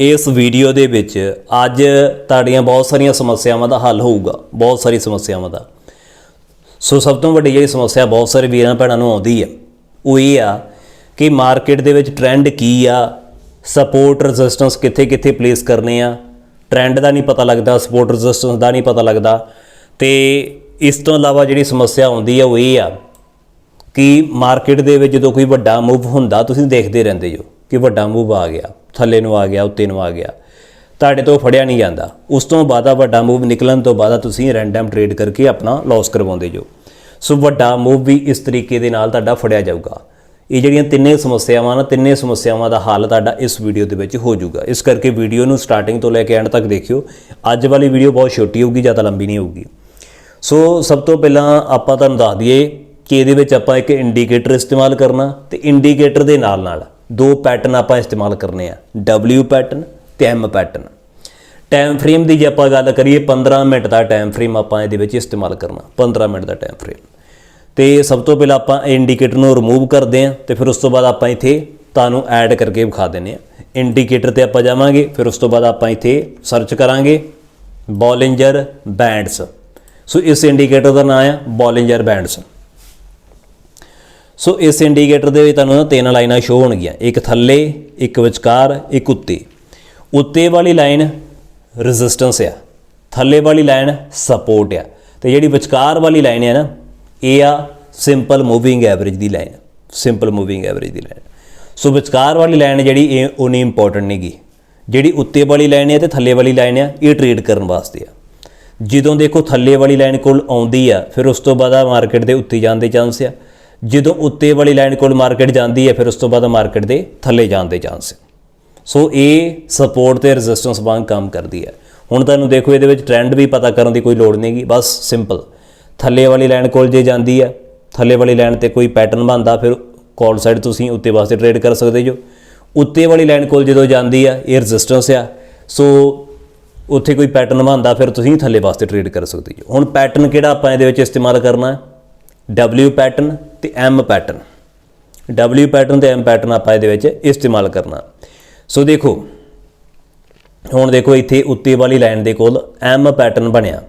ਇਸ ਵੀਡੀਓ ਦੇ ਵਿੱਚ ਅੱਜ ਤੁਹਾਡੀਆਂ ਬਹੁਤ ਸਾਰੀਆਂ ਸਮੱਸਿਆਵਾਂ ਦਾ ਹੱਲ ਹੋਊਗਾ, ਬਹੁਤ ਸਾਰੀ ਸਮੱਸਿਆਵਾਂ ਦਾ। ਸੋ ਸਭ ਤੋਂ ਵੱਡੀ ਜਿਹੜੀ ਸਮੱਸਿਆ ਬਹੁਤ ਸਾਰੇ ਵੀਰਾਂ ਭੈਣਾਂ ਨੂੰ ਆਉਂਦੀ ਆ, ਉਹ ਇਹ ਆ ਕਿ ਮਾਰਕੀਟ ਦੇ ਵਿੱਚ ਟ੍ਰੈਂਡ ਕੀ ਆ ਸਪੋਰਟ ਰੈਜ਼ਿਸਟੈਂਸ ਕਿੱਥੇ ਕਿੱਥੇ ਪਲੇਸ ਕਰਨੇ ਆ ਟ੍ਰੈਂਡ ਦਾ ਨਹੀਂ ਪਤਾ ਲੱਗਦਾ ਸਪੋਰਟ ਰੈਜ਼ਿਸਟੈਂਸ ਦਾ ਨਹੀਂ ਪਤਾ ਲੱਗਦਾ। ਤੇ ਇਸ ਤੋਂ ਇਲਾਵਾ ਜਿਹੜੀ ਸਮੱਸਿਆ ਆਉਂਦੀ ਆ, ਉਹ ਇਹ ਆ ਕਿ ਮਾਰਕੀਟ ਦੇ ਵਿੱਚ ਜਦੋਂ ਕੋਈ ਵੱਡਾ ਮੂਵ ਹੁੰਦਾ, ਤੁਸੀਂ ਦੇਖਦੇ ਰਹਿੰਦੇ ਹੋ ਕਿ ਵੱਡਾ ਮੂਵ ਆ ਗਿਆ। ਥੱਲੇ ਨੂੰ ਆ ਗਿਆ, ਉੱਤੇ ਨੂੰ ਆ ਗਿਆ। ਤੁਹਾਡੇ ਤੋਂ ਫੜਿਆ ਨਹੀਂ ਜਾਂਦਾ। ਉਸ ਤੋਂ ਬਾਅਦ ਵੱਡਾ ਮੂਵ ਨਿਕਲਣ ਤੋਂ ਬਾਅਦ ਤੁਸੀਂ ਰੈਂਡਮ ਟ੍ਰੇਡ ਕਰਕੇ ਆਪਣਾ ਲਾਸ ਕਰਵਾਉਂਦੇ ਜੋ। ਸੋ ਵੱਡਾ ਮੂਵ ਵੀ ਇਸ ਤਰੀਕੇ ਦੇ ਨਾਲ ਤੁਹਾਡਾ ਫੜਿਆ ਜਾਊਗਾ। ਇਹ ਜਿਹੜੀਆਂ ਤਿੰਨੇ ਸਮੱਸਿਆਵਾਂ ਨਾ, ਤਿੰਨੇ ਸਮੱਸਿਆਵਾਂ ਦਾ ਹੱਲ ਤੁਹਾਡਾ ਇਸ ਵੀਡੀਓ ਦੇ ਵਿੱਚ ਹੋ ਜਾਊਗਾ। ਇਸ ਕਰਕੇ ਵੀਡੀਓ ਨੂੰ ਸਟਾਰਟਿੰਗ ਤੋਂ ਲੈ ਕੇ ਐਂਡ ਤੱਕ ਦੇਖਿਓ। ਅੱਜ ਵਾਲੀ ਵੀਡੀਓ ਬਹੁਤ ਛੋਟੀ ਹੋਊਗੀ, ਜ਼ਿਆਦਾ ਲੰਬੀ ਨਹੀਂ ਹੋਊਗੀ। ਸੋ ਸਭ ਤੋਂ ਪਹਿਲਾਂ ਆਪਾਂ ਤੁਹਾਨੂੰ ਦੱਸ ਦਈਏ ਕਿ ਇਹਦੇ ਵਿੱਚ ਆਪਾਂ ਇੱਕ ਇੰਡੀਕੇਟਰ ਇਸਤੇਮਾਲ ਕਰਨਾ ਤੇ ਇੰਡੀਕੇਟਰ ਦੇ ਨਾਲ ਨਾਲ ਦੋ ਪੈਟਰਨ ਆਪਾਂ ਇਸਤੇਮਾਲ ਕਰਨੇ ਆ, W ਪੈਟਰਨ ਤੇ M ਪੈਟਰਨ ਟਾਈਮ ਫਰੇਮ ਦੀ ਜੇ ਆਪਾਂ ਗੱਲ ਕਰੀਏ 15 ਮਿੰਟ ਦਾ ਟਾਈਮ ਫਰੇਮ ਆਪਾਂ ਇਹਦੇ ਵਿੱਚ ਇਸਤੇਮਾਲ ਕਰਨਾ 15 ਮਿੰਟ ਦਾ ਟਾਈਮ ਫਰੇਮ ਤੇ ਸਭ ਤੋਂ ਪਹਿਲਾਂ ਆਪਾਂ ਇੰਡੀਕੇਟਰ ਨੂੰ ਰਿਮੂਵ ਕਰਦੇ ਆ ਤੇ ਫਿਰ ਉਸ ਤੋਂ ਬਾਅਦ ਆਪਾਂ ਇੱਥੇ ਤੁਹਾਨੂੰ ਐਡ ਕਰਕੇ ਵਿਖਾ ਦਿੰਨੇ ਆ ਇੰਡੀਕੇਟਰ ਤੇ ਆਪਾਂ ਜਾਵਾਂਗੇ, ਫਿਰ ਉਸ ਤੋਂ ਬਾਅਦ ਆਪਾਂ ਇੱਥੇ ਸਰਚ ਕਰਾਂਗੇ ਬੋਲਿੰਜਰ ਬੈਂਡਸ ਸੋ ਇਸ ਇੰਡੀਕੇਟਰ ਦਾ ਨਾਮ ਆ ਬੋਲਿੰਜਰ ਬੈਂਡਸ ਸੋ ਇਸ ਇੰਡੀਕੇਟਰ ਦੇ ਵਿੱਚ ਤੁਹਾਨੂੰ ਨਾ ਤਿੰਨ ਲਾਈਨਾਂ ਸ਼ੋ ਹੋਣਗੀਆਂ। ਇੱਕ ਥੱਲੇ, ਇੱਕ ਵਿਚਕਾਰ, ਇੱਕ ਉੱਤੇ। ਉੱਤੇ ਵਾਲੀ ਲਾਈਨ ਰੈਜ਼ਿਸਟੈਂਸ ਆ। ਥੱਲੇ ਵਾਲੀ ਲਾਈਨ ਸਪੋਰਟ ਆ। ਤੇ ਜਿਹੜੀ ਵਿਚਕਾਰ ਵਾਲੀ ਲਾਈਨ ਹੈ ਨਾ, ਇਹ ਆ ਸਿੰਪਲ ਮੂਵਿੰਗ ਐਵਰੇਜ ਦੀ ਲਾਈਨ ਸਿੰਪਲ ਮੂਵਿੰਗ ਐਵਰੇਜ ਦੀ ਲਾਈਨ ਸੋ ਵਿਚਕਾਰ ਵਾਲੀ ਲਾਈਨ ਜਿਹੜੀ ਇਹ ਉਨੀ ਇੰਪੋਰਟੈਂਟ ਨਹੀਂਗੀ ਜਿਹੜੀ ਉੱਤੇ ਵਾਲੀ ਲਾਈਨ ਹੈ ਤੇ ਥੱਲੇ ਵਾਲੀ ਲਾਈਨ ਆ, ਇਹ ਟ੍ਰੇਡ ਕਰਨ ਵਾਸਤੇ ਆ। ਜਦੋਂ ਦੇਖੋ ਥੱਲੇ ਵਾਲੀ ਲਾਈਨ ਕੋਲ ਆਉਂਦੀ ਆ, ਫਿਰ ਉਸ ਤੋਂ ਬਾਅਦ ਆ ਮਾਰਕੀਟ ਦੇ ਉੱਤੇ ਜਾਣ ਦੇ ਚਾਂਸ ਆ। ਜਦੋਂ ਉੱਤੇ ਵਾਲੀ ਲਾਈਨ ਕੋਲ ਮਾਰਕੀਟ ਜਾਂਦੀ ਹੈ, ਫਿਰ ਉਸ ਤੋਂ ਬਾਅਦ ਮਾਰਕੀਟ ਦੇ ਥੱਲੇ ਜਾਣ ਦੇ ਚਾਂਸ ਸੋ ਇਹ ਸਪੋਰਟ ਤੇ ਰੈਜ਼ਿਸਟੈਂਸ ਵਾਂਗ ਕੰਮ ਕਰਦੀ ਹੈ। ਹੁਣ ਤੁਹਾਨੂੰ ਦੇਖੋ, ਇਹਦੇ ਵਿੱਚ ਟ੍ਰੈਂਡ ਵੀ ਪਤਾ ਕਰਨ ਦੀ ਕੋਈ ਲੋੜ ਨਹੀਂਗੀ, ਬਸ ਸਿੰਪਲ ਥੱਲੇ ਵਾਲੀ ਲਾਈਨ ਕੋਲ ਜੇ ਜਾਂਦੀ ਹੈ, ਥੱਲੇ ਵਾਲੀ ਲਾਈਨ ਤੇ ਕੋਈ ਪੈਟਰਨ ਬਣਦਾ, ਫਿਰ ਕਾਲ ਸਾਈਡ ਤੁਸੀਂ ਉੱਤੇ ਵਾਸਤੇ ਟ੍ਰੇਡ ਕਰ ਸਕਦੇ ਜੋ। ਉੱਤੇ ਵਾਲੀ ਲਾਈਨ ਕੋਲ ਜਦੋਂ ਜਾਂਦੀ ਆ ਇਹ ਰੈਜ਼ਿਸਟੈਂਸ ਆ। ਸੋ ਉੱਥੇ ਕੋਈ ਪੈਟਰਨ ਬਣਦਾ, ਫਿਰ ਤੁਸੀਂ ਥੱਲੇ ਵਾਸਤੇ ਟ੍ਰੇਡ ਕਰ ਸਕਦੇ ਹੋ ਹੁਣ ਪੈਟਰਨ ਕਿਹੜਾ ਆਪਾਂ ਇਹਦੇ ਵਿੱਚ ਇਸਤੇਮਾਲ ਕਰਨਾ ਹੈ? W ਪੈਟਰਨ ਤੇ M ਪੈਟਰਨ W ਪੈਟਰਨ ਤੇ M ਪੈਟਰਨ ਆਪਾਂ ਇਹਦੇ ਵਿੱਚ ਇਸਤੇਮਾਲ ਕਰਨਾ। ਸੋ ਦੇਖੋ, ਹੁਣ ਦੇਖੋ ਇੱਥੇ ਉੱਤੇ ਵਾਲੀ ਲਾਈਨ ਦੇ ਕੋਲ M ਪੈਟਰਨ ਬਣਿਆ।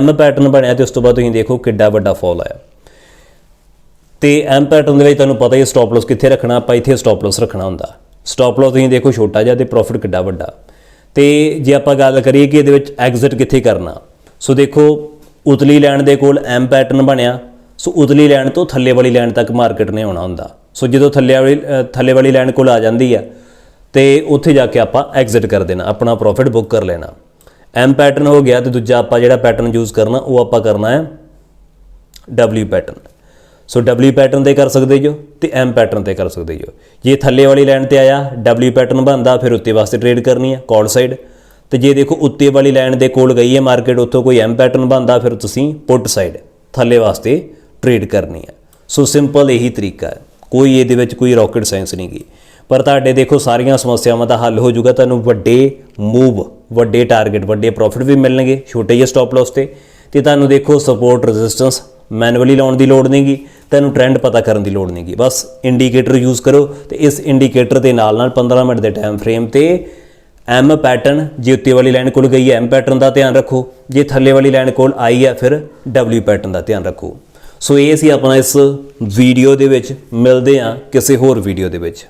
M ਪੈਟਰਨ ਬਣਿਆ ਤੇ ਉਸ ਤੋਂ ਬਾਅਦ ਤੁਸੀਂ ਦੇਖੋ ਕਿੱਡਾ ਵੱਡਾ ਫਾਲ ਆਇਆ। ਤੇ M ਪੈਟਰਨ ਦੇ ਵਿੱਚ ਤੁਹਾਨੂੰ ਪਤਾ ਹੀ ਸਟਾਪ ਲਾਸ ਕਿੱਥੇ ਰੱਖਣਾ, ਆਪਾਂ ਇੱਥੇ ਸਟਾਪ ਲਾਸ ਰੱਖਣਾ ਹੁੰਦਾ। ਸਟਾਪ ਲਾਸ ਤੁਸੀਂ ਦੇਖੋ ਛੋਟਾ ਜਿਹਾ ਤੇ ਪ੍ਰੋਫਿਟ ਕਿੱਡਾ ਵੱਡਾ। ਤੇ ਜੇ ਆਪਾਂ ਗੱਲ ਕਰੀਏ ਕਿ ਇਹਦੇ ਵਿੱਚ ਐਗਜ਼ਿਟ ਕਿੱਥੇ ਕਰਨਾ। ਸੋ ਦੇਖੋ, ਉਤਲੀ ਲੈਣ ਦੇ ਕੋਲ M ਪੈਟਰਨ ਬਣਿਆ। ਸੋ ਉਤਲੀ ਲਾਈਨ ਤੋਂ ਥੱਲੇ ਵਾਲੀ ਲਾਈਨ ਤੱਕ ਮਾਰਕੀਟ ਨੇ ਆਉਣਾ ਹੁੰਦਾ। ਸੋ ਜਦੋਂ ਥੱਲੇ ਵਾਲੀ ਥੱਲੇ ਵਾਲੀ ਲਾਈਨ ਕੋਲ ਆ ਜਾਂਦੀ ਆ, ਤੇ ਉੱਥੇ ਜਾ ਕੇ ਆਪਾਂ ਐਗਜ਼ਿਟ ਕਰ ਦੇਣਾ, ਆਪਣਾ ਪ੍ਰੋਫਿਟ ਬੁੱਕ ਕਰ ਲੈਣਾ। M ਪੈਟਰਨ ਹੋ ਗਿਆ ਤੇ ਦੂਜਾ ਆਪਾਂ ਜਿਹੜਾ ਪੈਟਰਨ ਯੂਜ਼ ਕਰਨਾ, ਉਹ ਆਪਾਂ ਕਰਨਾ ਹੈ W pattern so W pattern ਤੇ ਕਰ ਸਕਦੇ ਜੋ ਤੇ M ਪੈਟਰਨ ਤੇ ਕਰ ਸਕਦੇ ਜੋ। ਜੇ ਥੱਲੇ ਵਾਲੀ ਲਾਈਨ ਤੇ ਆਇਆ, W ਪੈਟਰਨ ਬਣਦਾ, ਫਿਰ ਉੱਤੇ ਵਾਸਤੇ ਟ੍ਰੇਡ ਕਰਨੀ ਹੈ ਕਾਲ ਸਾਈਡ ਤੇ ਜੇ ਦੇਖੋ ਉੱਤੇ ਵਾਲੀ ਲਾਈਨ ਦੇ ਕੋਲ ਗਈ ਹੈ ਮਾਰਕੀਟ ਉੱਥੋਂ ਕੋਈ M ਪੈਟਰਨ ਬਣਦਾ, ਫਿਰ ਤੁਸੀਂ ਪੁੱਟ ਸਾਈਡ ਥੱਲੇ ਵਾਸਤੇ ਟ੍ਰੇਡ ਕਰਨੀ ਹੈ ਸੋ ਸਿੰਪਲ ਇਹੀ ਤਰੀਕਾ ਹੈ। ਕੋਈ ਇਹਦੇ ਵਿੱਚ ਕੋਈ ਰਾਕਟ ਸਾਇੰਸ ਨਹੀਂ ਗੀ। ਪਰ ਤੁਹਾਡੇ ਦੇਖੋ, ਸਾਰੀਆਂ ਸਮੱਸਿਆਵਾਂ ਦਾ ਹੱਲ ਹੋ ਜਾਊਗਾ, ਤੁਹਾਨੂੰ ਵੱਡੇ ਮੂਵ ਵੱਡੇ ਟਾਰਗੇਟ ਵੱਡੇ ਪ੍ਰੋਫਿਟ ਵੀ ਮਿਲਣਗੇ, ਛੋਟੇ ਜਿਹੇ ਸਟਾਪ ਲਾਸ ਤੇ। ਤੇ ਤੁਹਾਨੂੰ ਦੇਖੋ ਸਪੋਰਟ ਰੈਜ਼ਿਸਟੈਂਸ ਮੈਨੂਅਲੀ ਲਾਉਣ ਦੀ ਲੋੜ ਨਹੀਂਗੀ ਤੁਹਾਨੂੰ ਟ੍ਰੈਂਡ ਪਤਾ ਕਰਨ ਦੀ ਲੋੜ ਨਹੀਂਗੀ ਬਸ ਇੰਡੀਕੇਟਰ ਯੂਜ਼ ਕਰੋ ਤੇ ਇਸ ਇੰਡੀਕੇਟਰ ਦੇ ਨਾਲ ਨਾਲ 15 ਮਿੰਟ ਦੇ ਟਾਈਮ ਫਰੇਮ ਤੇ ਐਮ ਪੈਟਰਨ ਜੇ ਉੱਤੇ ਵਾਲੀ ਲਾਈਨ ਕੋਲ ਗਈ ਹੈ ਐਮ ਪੈਟਰਨ ਦਾ ਧਿਆਨ ਰੱਖੋ। ਜੇ ਥੱਲੇ ਵਾਲੀ ਲਾਈਨ ਕੋਲ ਆਈ ਹੈ, ਫਿਰ ਡਬਲਯੂ ਪੈਟਰਨ ਦਾ ਧਿਆਨ ਰੱਖੋ। ਸੋ ਇਹ ਸੀ ਆਪਣਾ ਇਸ ਵੀਡੀਓ ਦੇ ਵਿੱਚ ਮਿਲਦੇ ਹਾਂ ਕਿਸੇ ਹੋਰ ਵੀਡੀਓ ਦੇ ਵਿੱਚ।